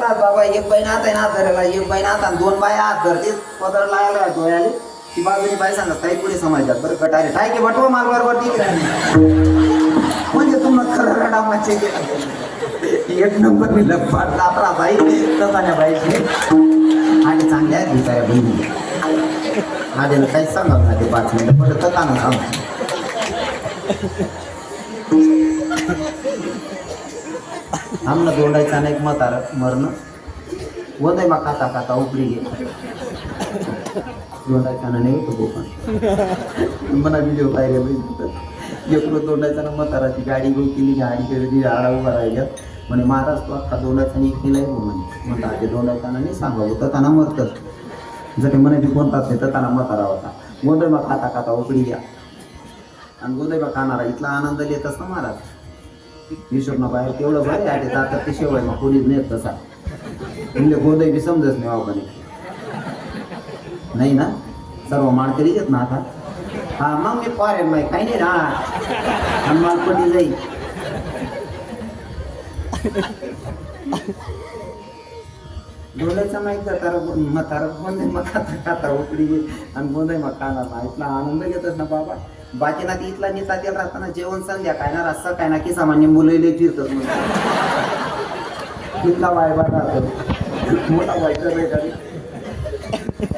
राहत बाबा एक बाई नात ना धरायला एक बाई आता दोन बाया हात धरते पदर लागायला डोळ्याले ती बाजूनी बाय सांगा ताई पुढे समाजात? बरं गटारे. ठाय की बटवा मालवार वरती म्हणजे तुम्हाला खरं रडा माचे म्हणजे एक नंबर मी लपाट लापरा बाई तसाच्या बाईचे. आणि चांगल्या दिसाय बहिणी. आधी काही सांगा ना ते पाच मिनिटं परत तकानं सांग. आमना दोंडायचा नाही म्हातारा मरण. वदय मा खाता खाता उपरी घे दोंडायचा नाही होतो गोपन. मला व्हिडिओ पाहिजे बघितलं एकलो दोंडायचा ना म्हाताराची गाडी गो केली गाडी केली ती आडा उभा राहिल्या. म्हणे महाराज तो अख्खा दोंडायचा नाही केलाय हो म्हणे. म्हणता ते दोंडायचा नाही सांगावं तर त्यांना मरतच जरी म्हणे बी कोणताच नाही तर त्यांना म्हातारा होता. गोंधळ मा खाता खाता उपडी घ्या आणि गोंधळ मा खाणारा इथला आनंद येतच असतो महाराज? हिशोबनं बाहेर तेवढं बरं आहे. ते आता ते शेवय मग कोणीच नाही तसा. म्हणजे गोदय बी समजत नाही बाबा नाही ना? सर्व माणकरी येत ना आता? हा मग मी फॉरेन माही काही नाही ना. आणि मालपटी जाईल. डोळ्याचा माहीत तारा म्हातारा गोंदे मग खाता खाता उकडी आणि गोंधळ मग खाणार इथला आनंद घेतच ना बाबा. बाकी ना ती इथला नेता तेल राहताना जेवण संध्या काय ना रस्ता काय ना की सामान्य मुलं फिरतात इथला वायबा राहतो. मोठा वाईटर आहे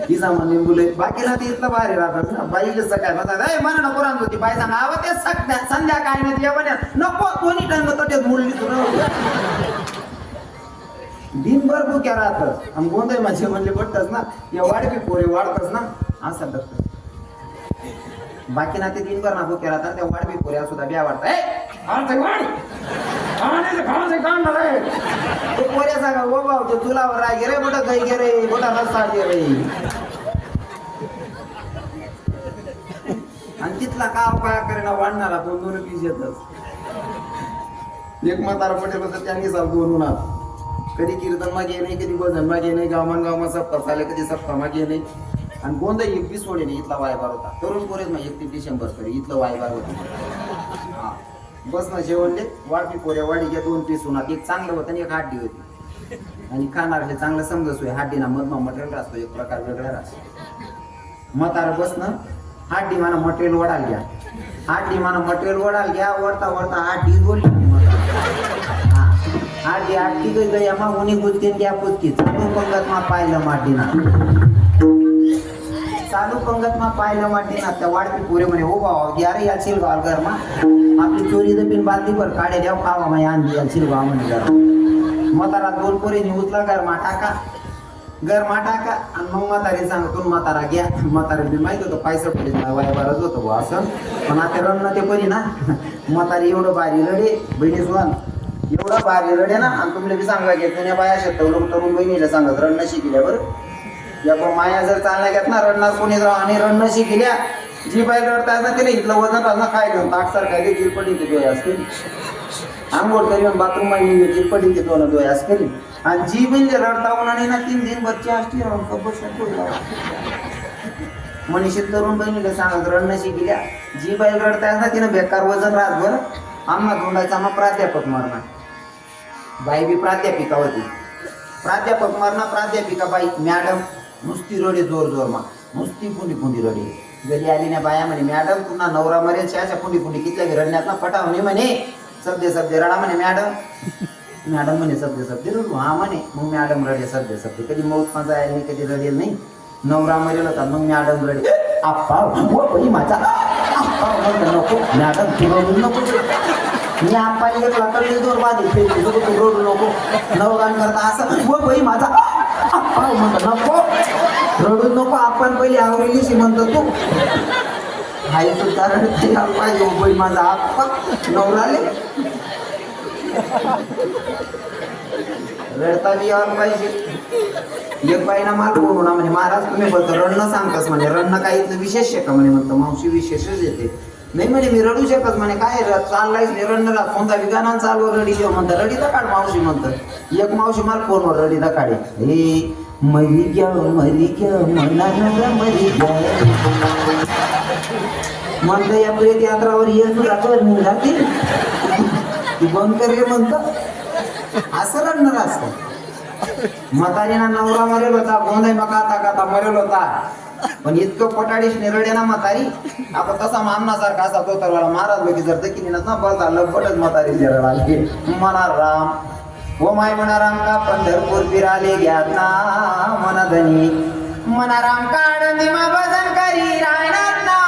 ही सामान्य मुलं बाकी ना ती इथला बाहेर राहतात ना. बाई कसं काय म्हणतात ए मला नको राहत होती बाई सांगा आव ते संध्या काय नाही जेवण नको कोणी टाइम तोट्यात मुलगी तुला दिनभर भुक्या राहतात. आणि गोंधळ माझे म्हणले पडतच ना या वाढपी पोरे वाढतच ना. असं करतात. बाकी ना ते दिनभर ना केला तर त्या वाढपी पोऱ्या सुद्धा ब्या वाढतात ते पोऱ्या सांगा ओ भाऊ ते चुलावर राय गे रे मोठं गई गे रे मोठा रस्ता गे रे आणि तिथला का काय करेना वाढणारा दोन दोन पीस येतच. एक म्हातारा पटेल होता त्यांनी चाल दोन उन्हात. कधी कीर्तन मागे नाही कधी भजन मागे नाही गावमान गावमा सप्ताह चाले कधी सप्ताह मागे नाही आणि गोंधळ एकवीस सोडे इथला वायबार होता. तरुण पोरेच मग एकतीस डिसेंबर तरी इथलं वायबार होतं. हा. बस ना जेवणले वाटी पोऱ्या वाडी घ्या दोन पीस होणार एक चांगलं होतं आणि एक हाड्डी होती. आणि खाणार हे चांगलं समजत होय हाड्डीना मधमा मटेरियल असतो एक प्रकार वेगळा राहतो. मतार बसणं हाड्डी म्हणा मटेरियल वडाल घ्या. हाड्डी म्हणा मटेरियल वडाल घ्या वडता वडता हाड्डी बोलली हा. आधी आठी गई गई आम्हा उन्ही गुजकीन घ्या पुचकी चालू पंगत मा पाहिलं माटीना चालू पंगत मा पाहिलं माटीना त्या वाढपी पुरे म्हणे हो भावा घ्या रे याचील गाव घर मा आपली चोरी दपिन बादली पर काढे द्याव खावा मा आणली याचील गाव म्हणे घर म्हातारा दोन पोरी उचला घर मा टाका घर मा टाका. आणि मग म्हातारी सांगतो म्हातारा घ्या. म्हातारी मी माहीत होतं पैसा पडले वायबारच होतो बुवा असं. पण आता रण ते परी ना. म्हातारी एवढं भारी रडे बहिणी सुहान एवढं भारी रडे ना आणि तुम्हाला बी सांगा की जुन्या बाया शेतवलं तरुण बहिणीला सांगत रडणं शिकल्या बरं. या पण माया जर चालल्या घेत ना रडणार कोणी राव. आणि रडणं शिकल्या जी बाई रडतात ना तिने इथलं वजन राहणं ना काय घेऊन ताट सारखा घे जिरपटी ते डोळे असतील आंघोळ करी बाथरूममध्ये जिरपटी ते ना डोळे असते. आणि जी म्हणजे रडता आणि ना तीन दिन भरची असते मनीषी तरुण बहिणीला सांगत रडणं शिकल्या जी बाई रडतायत ना तिनं बेकार वजन राहत बरं आम्हा धोंडायचा आम्हा प्राध्यापक मारणार. बाई बी प्राध्यापिका होती. प्राध्यापक मारना प्राध्यापिका बाई. मॅडम नुसती रडे जोर जोर मा नुसती पुंडी पुंडी रडे. गली आली ना बाया म्हणे मॅडम पुन्हा नवरा मरेल अशा पुंडी पुंडी कितल्या रडण्यात ना पटाव नाही म्हणे. सब्दे सब्दे रडा म्हणे मॅडम. मॅडम म्हणे सब्दे सब्दे रडू. हा म्हणे. मग मॅडम रडे सब्दे सब्दे. कधी मौत माझा आहे नाही कधी रडेल नाही. नवरा मरेल होता मग मॅडम रडे. आप्पा हो बाई माझा. आप्पा म्हणलं नको. मॅडम तू रडू नको. मी आप्पाने घेतला तर दोन बाजू नको तू रडू नको. नवरान करता असं. हो बाई माझा. आप्पा म्हणतो नको. रडू नको आपण पहिले आवरेलीशी म्हणतो तू आई सुद्धा रडते पाहिजे हो माझा आप्पा. नवराले. रडता बी यावं पाहिजे. एक बाईना मार बोलू ना म्हणजे महाराज तुम्ही बोलतो रडणं सांगतास म्हणजे रडणं काही इथलं विशेष आहे का? म्हणे म्हणतो मावशी विशेषच येते नाही म्हणे मी रडू शकत म्हणे. काय र- नाही रडणं कोणता विधानान चालू रडी? जेव्हा म्हणतात रडी काढ मावशी म्हणतात एक मावशी मला फोनवर रडी काढे. हे मरी घ्या मरी ग्या मरी म्हणतं या प्रेत यात्रावर ये तुला कर निघातील तू बंद कर रे म्हणत. असं रडणार असतं. म्हातारीना नवरा मरेल होता गोंधळ मका आता काता मरेल होता. पण इतकं पटाडीश निरडे ना म्हातारी. आपण तसा मामनासारखा असा तो तर महाराज लोक जर दखिनी ना बस लपटच म्हातारी निरड म्हणा राम. हो माय म्हणा राम का पंढरपूर फिराले घ्या ना मना धनी राम काढ निमा भजन करी राहणार ना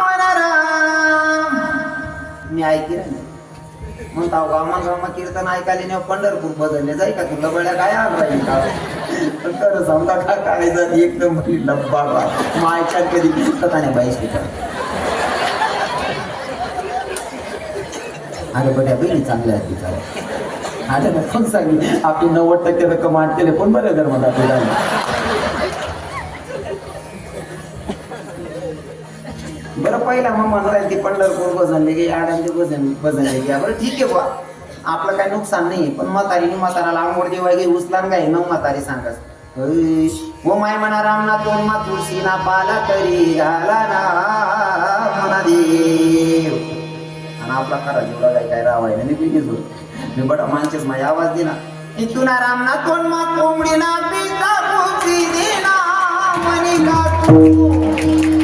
म्हणा राम. मी ऐकी म्हणता गामा गामा कीर्तन ऐकायला पंढरपूर बदलले जाई का? तुला बळ्या काय आग राहील का? तर समजा का काय जर एकदम म्हणली लब्बा बा मायच्या कधी दिसत नाही बाईस अरे बघ्या बहिणी चांगल्या आहेत तिचा. अरे ना कोण सांगली आपली नव्वद टक्के रक्कम आठ केले कोण बरं घर मला तुला? बरं पहिला मग म्हणता ते पंढरपूर बसनले की आडांचे बसन बसनले की. बरं ठीक आहे बा आपलं काही नुकसान नाही पण म्हातारीने म्हाताराला आंघोळ जेव्हा उचला उचलान काय मग म्हातारी सांगस "अय, ओ माय म्हणा रामना तो मा तुळशी ना पाला तरी घाला ना म्हणा देव. आणि आपला खरा जेवढा काय काय रावायला नाही बिगीच होत मी बडा माणसेच माझ्या आवाज दिला. इथून रामना तोंड मा कोंबडी ना पिता पुची दिना मनी का तू.